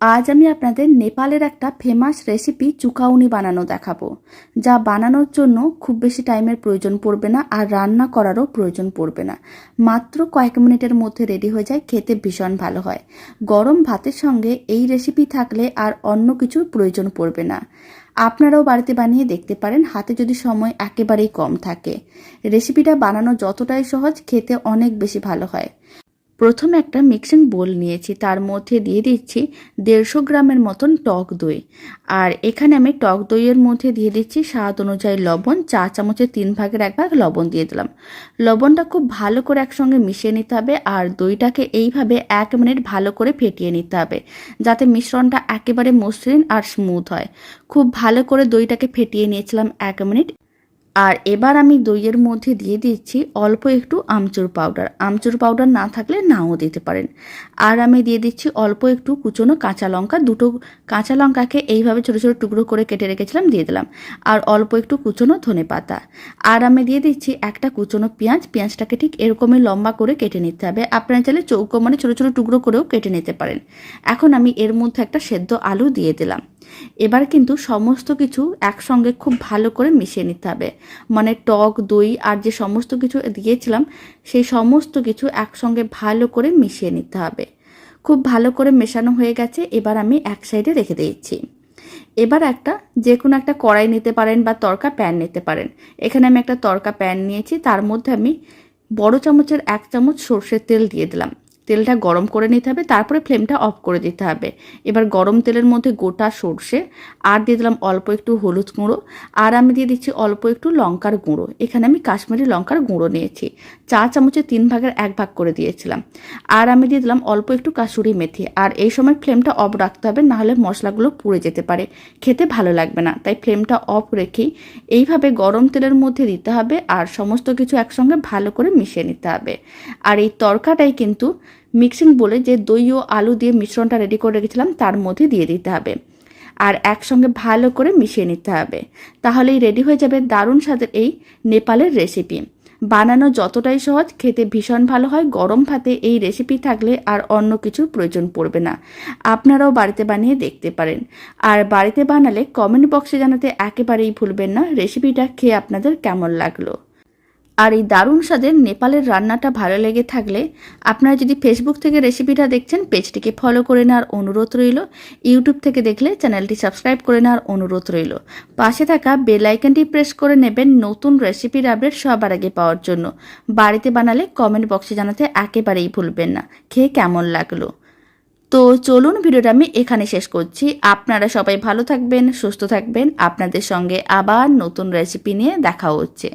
আজ আমি আপনাদের নেপালের একটা ফেমাস রেসিপি চুকাউনি বানানো দেখাবো, যা বানানোর জন্য খুব বেশি টাইমের প্রয়োজন পড়বে না আর রান্না করারও প্রয়োজন পড়বে না। মাত্র কয়েক মিনিটের মধ্যে রেডি হয়ে যায়, খেতে ভীষণ ভালো হয়। গরম ভাতের সঙ্গে এই রেসিপি থাকলে আর অন্য কিছুর প্রয়োজন পড়বে না। আপনারাও বাড়িতে বানিয়ে দেখতে পারেন, হাতে যদি সময় একেবারেই কম থাকে। রেসিপিটা বানানো যতটাই সহজ, খেতে অনেক বেশি ভালো হয়। প্রথমে একটা মিক্সিং বোল নিয়েছি, তার মধ্যে দিয়ে দিচ্ছি দেড়শো গ্রামের মতন টক দই। আর এখানে আমি টক দইয়ের মধ্যে দিয়ে দিচ্ছি স্বাদ অনুযায়ী লবণ, চা চামচের তিন ভাগের এক ভাগ লবণ দিয়ে দিলাম। লবণটা খুব ভালো করে একসঙ্গে মিশিয়ে নিতে হবে আর দইটাকে এইভাবে এক মিনিট ভালো করে ফেটিয়ে নিতে হবে, যাতে মিশ্রণটা একেবারে মসৃণ আর স্মুথ হয়। খুব ভালো করে দইটাকে ফেটিয়ে নিয়েছিলাম এক মিনিট। আর এবার আমি দইয়ের মধ্যে দিয়ে দিচ্ছি অল্প একটু আমচুর পাউডার। আমচুর পাউডার না থাকলে নাও দিতে পারেন। আর আমি দিয়ে দিচ্ছি অল্প একটু কুচনো কাঁচা লঙ্কা। দুটো কাঁচা লঙ্কাকে এইভাবে ছোটো ছোটো টুকরো করে কেটে রেখেছিলাম, দিয়ে দিলাম। আর অল্প একটু কুচনো ধনে পাতা। আর আমি দিয়ে দিচ্ছি একটা কুচনো পেঁয়াজ। পেঁয়াজটাকে ঠিক এরকমই লম্বা করে কেটে নিতে হবে। আপনারা চাইলে চৌকো মানে ছোটো ছোটো টুকরো করেও কেটে নিতে পারেন। এখন আমি এর মধ্যে একটা সেদ্ধ আলু দিয়ে দিলাম। এবার কিন্তু সমস্ত কিছু একসঙ্গে খুব ভালো করে মিশিয়ে নিতে হবে। মানে টক, দই আর যে সমস্ত কিছু দিয়েছিলাম, সেই সমস্ত কিছু একসঙ্গে ভালো করে মিশিয়ে নিতে হবে। খুব ভালো করে মেশানো হয়ে গেছে, এবার আমি এক সাইডে রেখে দিয়েছি। এবার একটা, যে কোনো একটা কড়াই নিতে পারেন বা তরকা প্যান নিতে পারেন। এখানে আমি একটা তরকা প্যান নিয়েছি, তার মধ্যে আমি বড় চামচের এক চামচ সর্ষের তেল দিয়ে দিলাম। তেলটা গরম করে নিতে হবে, তারপরে ফ্লেমটা অফ করে দিতে হবে। এবার গরম তেলের মধ্যে গোটা সর্ষে, আর দিয়ে দিলাম অল্প একটু হলুদ গুঁড়ো, আর আমি দিয়ে দিচ্ছি অল্প একটু লঙ্কার গুঁড়ো। এখানে আমি কাশ্মীরি লঙ্কার গুঁড়ো নিয়েছি। চা চামচে তিন ভাগের এক ভাগ করে দিয়েছিলাম। আর আমি দিয়ে দিলাম অল্প একটু কাসুরি মেথি। আর এই সময় ফ্লেমটা অফ রাখতে হবে নাহলে মশলাগুলো পুড়ে যেতে পারে। খেতে ভালো লাগবে না, তাই ফ্লেমটা অফ রেখেই এইভাবে গরম তেলের মধ্যে দিতে হবে, আর সমস্ত কিছু একসঙ্গে ভালো করে মিশিয়ে নিতে হবে। আর এই তরকাটাই কিন্তু মিক্সিং বলে যে দই ও আলু দিয়ে মিশ্রণটা রেডি করে রেখেছিলাম, তার মধ্যে দিয়ে দিতে হবে। আর একসঙ্গে ভালো করে মিশিয়ে নিতে হবে। তাহলেই রেডি হয়ে যাবে দারুণ স্বাদের এই নেপালের রেসিপি বানানো যতটাই সহজ, খেতে ভীষণ ভালো হয়, গরম ভাতে এই রেসিপি থাকলে আর অন্য কিছুর প্রয়োজন পড়বে না। আপনারাও বাড়িতে বানিয়ে দেখতে পারেন। আর বাড়িতে বানালে কমেন্ট বক্সে জানাতে একেবারেই ভুলবেন না। রেসিপিটা খেয়ে আপনাদের কেমন লাগল? আর এই দারুণ স্বাদের নেপালের রান্নাটা ভালো লেগে থাকলে আপনারা যদি ফেসবুক থেকে রেসিপিটা দেখছেন পেজটিকে ফলো করে নেওয়ার অনুরোধ রইল। ইউটিউব থেকে দেখলে চ্যানেলটি সাবস্ক্রাইব করে নেওয়ার অনুরোধ রইল। পাশে থাকা বেল আইকনটি প্রেস করে নেবেন নতুন রেসিপির আপডেট সবার আগে পাওয়ার জন্য। বাড়িতে বানালে কমেন্ট বক্সে জানাতে একেবারেই ভুলবেন না। খেয়ে কেমন লাগল? তো চলুন ভিডিওটা আমি এখানে শেষ করছি। আপনারা সবাই ভালো থাকবেন, সুস্থ থাকবেন। আপনাদের সঙ্গে আবার নতুন রেসিপি নিয়ে দেখা হচ্ছে।